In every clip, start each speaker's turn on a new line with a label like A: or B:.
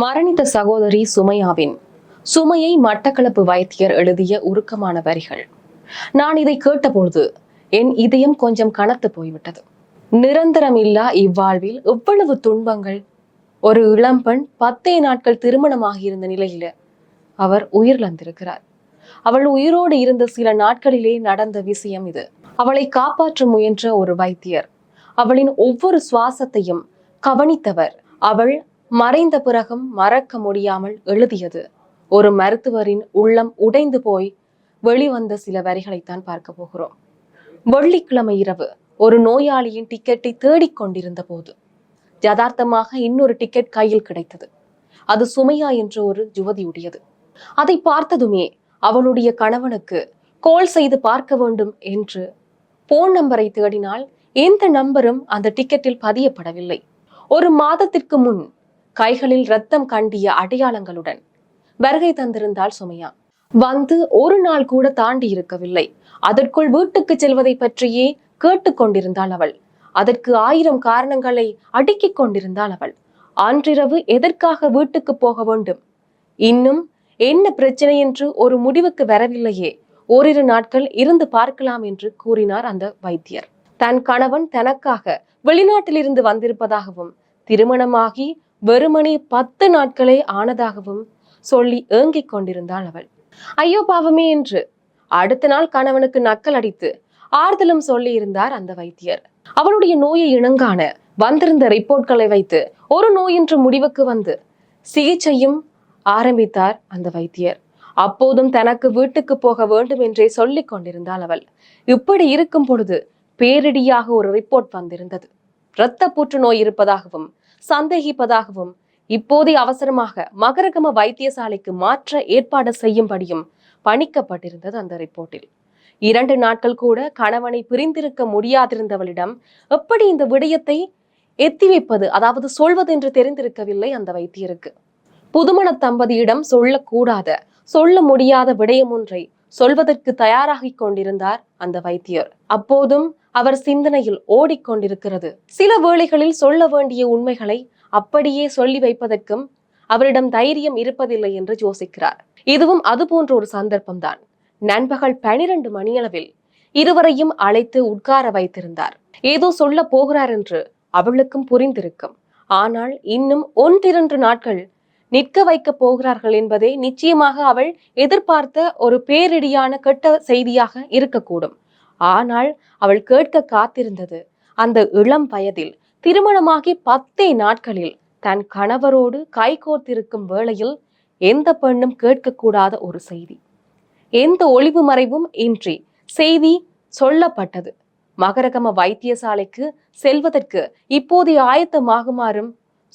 A: மரணித்த சகோதரி சுமையாவின் சுமையை மட்டக்களப்பு வைத்தியர் எழுதிய உருக்கமான வரிகள். நான் இதை கேட்டபொழுது என் இதயம் கொஞ்சம் கனத்து போய்விட்டது. நிரந்தரமில்லா இவ்வாழ்வில் எவ்வளவு துன்பங்கள். ஒரு இளம்பெண் பத்தே நாட்கள் திருமணமாகியிருந்த நிலையில அவர் உயிரிழந்திருக்கிறார் அவள் உயிரோடு இருந்த சில நாட்களிலே நடந்த விஷயம் இது. அவளை காப்பாற்ற முயன்ற ஒரு வைத்தியர் அவளின் ஒவ்வொரு சுவாசத்தையும் கவனித்தவர் அவள் மறைந்த பிறகும் மறக்க முடியாமல் எழுதியது. ஒரு மருத்துவரின் உள்ளம் உடைந்து போய் வெளிவந்த சில வரிகளைத்தான் பார்க்க போகிறோம். வெள்ளிக்கிழமை இரவு ஒரு நோயாளியின் டிக்கெட்டை தேடிக் கொண்டிருந்த போது யதார்த்தமாக இன்னொரு டிக்கெட் கையில் கிடைத்தது. அது சுமையா என்ற ஒரு யுவதியுடையது. அதை பார்த்ததுமே அவளுடைய கணவனுக்கு கோல் செய்து பார்க்க வேண்டும் என்று போன் நம்பரை தேடினால் எந்த நம்பரும் அந்த டிக்கெட்டில் பதியப்படவில்லை. ஒரு மாதத்திற்கு முன் கைகளில் ரத்தம் கண்டிய அடையாளங்களுடன். வருகை தந்திருந்தாள் சுமையா. வந்து ஒரு நாள் கூட தாண்டி இருக்கவில்லை. அதற்குள் வீட்டுக்கு செல்வதை பற்றியே கேட்டுக்கொண்டிருந்தாள் அவள். அதற்கு ஆயிரம் காரணங்களை அடுக்கிக் கொண்டிருந்தாள் அவள். அன்றிரவு எதற்காக வீட்டுக்கு போக வேண்டும்? இன்னும் என்ன பிரச்சனை என்று ஒரு முடிவுக்கு வரவில்லையே. ஓரிரு நாட்கள் இருந்து பார்க்கலாம் என்று கூறினார் அந்த வைத்தியர். தன் கணவன் தனக்காக வெளிநாட்டிலிருந்து வந்திருப்பதாகவும் திருமணமாகி வெறுமனே பத்து நாட்களே ஆனதாகவும் சொல்லி ஏங்கிக் கொண்டிருந்தாள் அவள். ஐயோ பாவமே என்று அடுத்த நாள் கணவனுக்கு நக்கல் அடித்து ஆறுதலும் சொல்லி இருந்தார் அந்த வைத்தியர். அவளுடைய நோயை இணங்கான வந்திருந்த ரிப்போர்ட்களை வைத்து ஒரு நோய் முடிவுக்கு வந்து சிகிச்சையும் ஆரம்பித்தார் அந்த வைத்தியர். அப்போதும் தனக்கு வீட்டுக்கு போக வேண்டும் என்றே சொல்லிக் கொண்டிருந்தாள் அவள். இப்படி இருக்கும் பொழுது பேரிடியாக ஒரு ரிப்போர்ட் வந்திருந்தது. இரத்த புற்றுநோய் இருப்பதாகவும் சந்தேகிப்பதாகவும் இப்போதே அவசரமாக மகரகம வைத்தியசாலைக்கு மாற்ற ஏற்பாடு செய்யும்படியும் பணிக்கப்பட்டிருந்தது அந்த ரிப்போர்ட்டில். இரண்டு நாட்கள் கூட கணவனை பிரிந்திருக்க முடியாதிருந்தவளிடம் எப்படி இந்த விடயத்தை எத்தி வைப்பது அதாவது சொல்வது என்று தெரிந்திருக்கவில்லை அந்த வைத்தியருக்கு. புதுமண தம்பதியிடம் சொல்லக்கூடாத சொல்ல முடியாத விடயம் ஒன்றை சொல்வதற்கு தயாராகிக் கொண்டிருந்தார் அந்த வைத்தியர். அப்போதும் அவர் சிந்தனையில் ஓடிக்கொண்டிருக்கிறது. சில வேளைகளில் சொல்ல வேண்டிய உண்மைகளை அப்படியே சொல்லி வைப்பதற்கும் அவரிடம் தைரியம் இருப்பதில்லை என்று யோசிக்கிறார். இதுவும் அது போன்ற ஒரு சந்தர்ப்பம்தான். நண்பகல் பனிரெண்டு மணியளவில் இருவரையும் அழைத்து உட்கார வைத்திருந்தார். ஏதோ சொல்ல போகிறார் என்று அவளுக்கும் புரிந்திருக்கும். ஆனால் இன்னும் ஒன்றிரண்டு நாட்கள் நிற்க வைக்கப் போகிறார்கள் என்பதே நிச்சயமாக அவள் எதிர்பார்த்த ஒரு பேரிடியான கெட்ட செய்தியாக இருக்கக்கூடும். ஆனால் அவள் கேட்க காத்திருந்தது. அந்த இளம் வயதில் திருமணமாகி பத்தே நாட்களில் தன் கணவரோடு கைகோர்த்திருக்கும் வேளையில் எந்த பெண்ணும் கேட்கக்கூடாத ஒரு செய்தி. எந்த ஒளிவு மறைவும் இன்றி செய்தி சொல்லப்பட்டது. மகரகம வைத்தியசாலைக்கு செல்வதற்கு இப்போதைய ஆயத்தமாகுமாறும்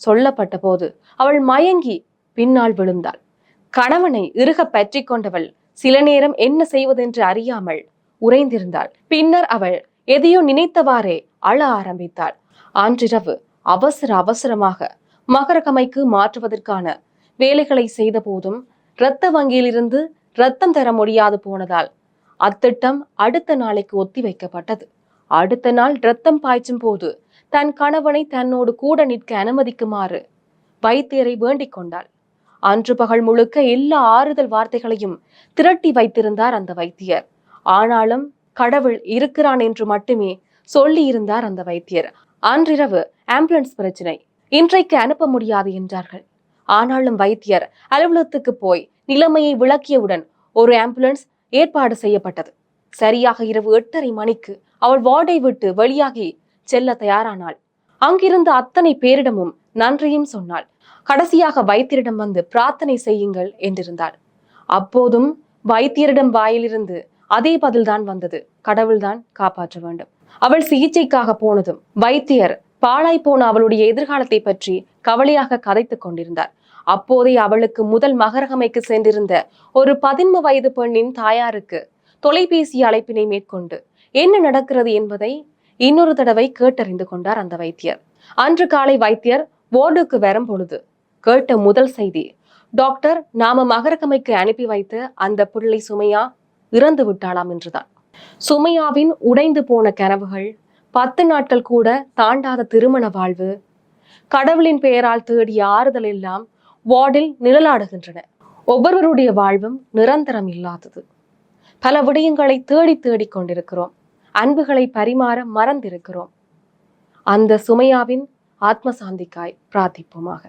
A: சொல்லப்பட்ட போது அவள் மயங்கி பின்னால் விழுந்தாள். கணவனை இறுக பற்றி கொண்டவள் சில நேரம் என்ன செய்வதென்று அறியாமல் உறைந்திருந்தாள். பின்னர் அவள் எதையோ நினைத்தவாறே அழ ஆரம்பித்தாள். அன்றிரவு அவசர அவசரமாக மகரகமைக்கு மாற்றுவதற்கான வேலைகளை செய்த போதும் இரத்த வங்கியிலிருந்து ரத்தம் தர முடியாது போனதால் அத்திட்டம் அடுத்த நாளைக்கு ஒத்தி வைக்கப்பட்டது. அடுத்த நாள் ரத்தம் பாய்ச்சும் போது தன் கணவனை தன்னோடு கூட நிற்க அனுமதிக்குமாறு வைத்தியரை வேண்டிக் கொண்டாள். அன்று பகல் முழுக்க எல்லா ஆறுதல் வார்த்தைகளையும் திரட்டி வைத்திருந்தார் அந்த வைத்தியர். ஆனாலும் கடவுள் இருக்கிறான் என்று மட்டுமே சொல்லி இருந்தார் அந்த வைத்தியர். அன்றிரவு ஆம்புலன்ஸ் பிரச்சனை. இன்றைக்கு அனுப்ப முடியாது என்றார்கள். ஆனாலும் வைத்தியர் அலுவலகத்துக்கு போய் நிலைமையை விளக்கியவுடன் ஒரு ஆம்புலன்ஸ் ஏற்பாடு செய்யப்பட்டது. சரியாக இரவு எட்டரை மணிக்கு அவள் வார்டை விட்டு வெளியாகி செல்ல தயாரானாள். அங்கிருந்த அத்தனை பேரிடமும் நன்றியும் சொன்னாள். கடைசியாக வைத்தியரிடம் வந்து பிரார்த்தனை செய்யுங்கள் என்றிருந்தாள். அப்போதும் வைத்தியரிடம் வாயிலிருந்து அதே பதில்தான் வந்தது. கடவுள்தான் காப்பாற்ற வேண்டும். அவள் சிகிச்சைக்காக போனதும் வைத்தியர் பாழாய் போன அவளுடைய எதிர்காலத்தை பற்றி கவலையாக கதைத்துக் கொண்டிருந்தார். அப்போதே அவளுக்கு முதல் மகரகமைக்கு சென்றிருந்த ஒரு பதின்ம வயது பெண்ணின் தாயாருக்கு தொலைபேசி அழைப்பினை மேற்கொண்டு என்ன நடக்கிறது? என்பதை இன்னொரு தடவை கேட்டறிந்து கொண்டார் அந்த வைத்தியர். அன்று காலை வைத்தியர் வார்டுக்கு வரும் பொழுது கேட்ட முதல் செய்தி டாக்டர் நாம மகரகமைக்கு அனுப்பி வைத்து அந்த பிள்ளை சுமையா? இறந்து விட்டாளாம் என்றுதான். சுமையாவின் உடைந்து போன கனவுகள் பத்து நாட்கள் கூட தாண்டாத திருமண வாழ்வு கடவுளின் பெயரால் தேடிய ஆறுதல் எல்லாம் வார்டில் நிழலாடுகின்றன. ஒவ்வொருவருடைய வாழ்வும் நிரந்தரம் இல்லாதது. பல விடயங்களை தேடி தேடிக் கொண்டிருக்கிறோம். அன்புகளை பரிமாற மறந்திருக்கிறோம். அந்த சுமையாவின் ஆத்ம சாந்திக்காய் பிரார்த்திப்போமாக.